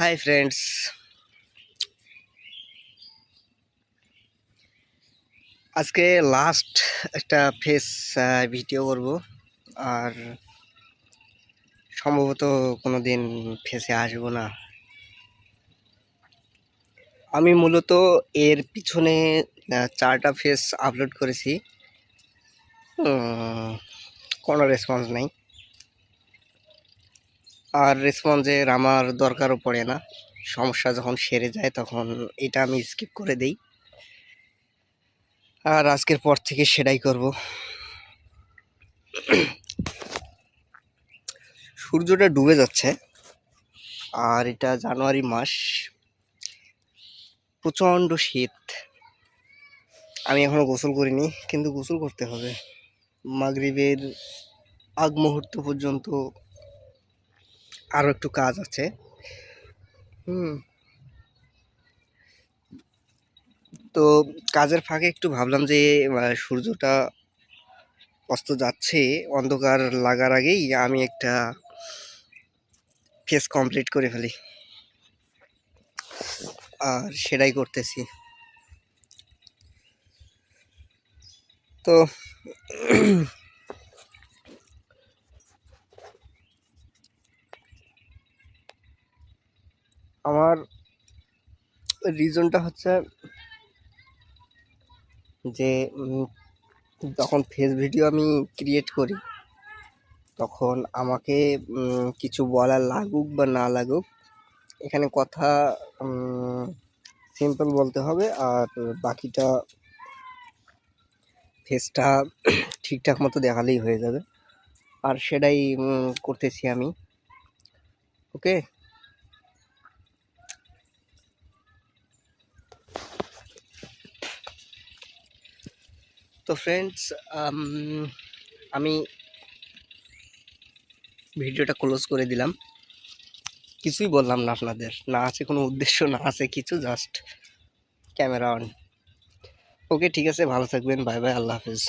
High friends আজকে last একটা face video করব। আর সম্ভবত কোনো দিন ফেসে আসব না। আমি মূলত এর পিছনে চারটা ফেস আপলোড করেছি। কোনো রেসপন্স নেই। আর রেসপন্সের আমার দরকারও পড়ে না। সমস্যা যখন সেরে যায় তখন এটা আমি স্কিপ করে দেই। আর আজকের পর থেকে সেটাই করব। সূর্যটা ডুবে যাচ্ছে। আর এটা জানুয়ারি মাস। প্রচণ্ড শীত। আমি এখনও গোসল করিনি, কিন্তু গোসল করতে হবে। মাগরিবের আগ মুহূর্ত পর্যন্ত আরও একটু কাজ আছে। হুম। তো কাজের ফাঁকে একটু ভাবলাম যে সূর্যটা অস্ত যাচ্ছে, অন্ধকার লাগার আগেই আমি একটা ফেস কমপ্লিট করে ফেলি। আর সেটাই করতেছি। তো আমার রিজনটা হচ্ছে যে যখন ফেস ভিডিও আমি ক্রিয়েট করি, তখন আমাকে কিছু বলা লাগুক বা না লাগুক, এখানে কথা সিম্পল বলতে হবে আর বাকিটা ফেসটা ঠিকঠাক মতো দেখালেই হয়ে যাবে। আর সেটাই করতেছি আমি। ওকে তো ফ্রেন্ডস আমি ভিডিওটা ক্লোজ করে দিলাম। কিছুই বললাম না আপনাদের। না আছে কোনো উদ্দেশ্য, না আছে কিছু জাস্ট ক্যামেরা অন ওকে ঠিক আছে, ভালো থাকবেন বাই বাই আল্লাহ হাফেজ।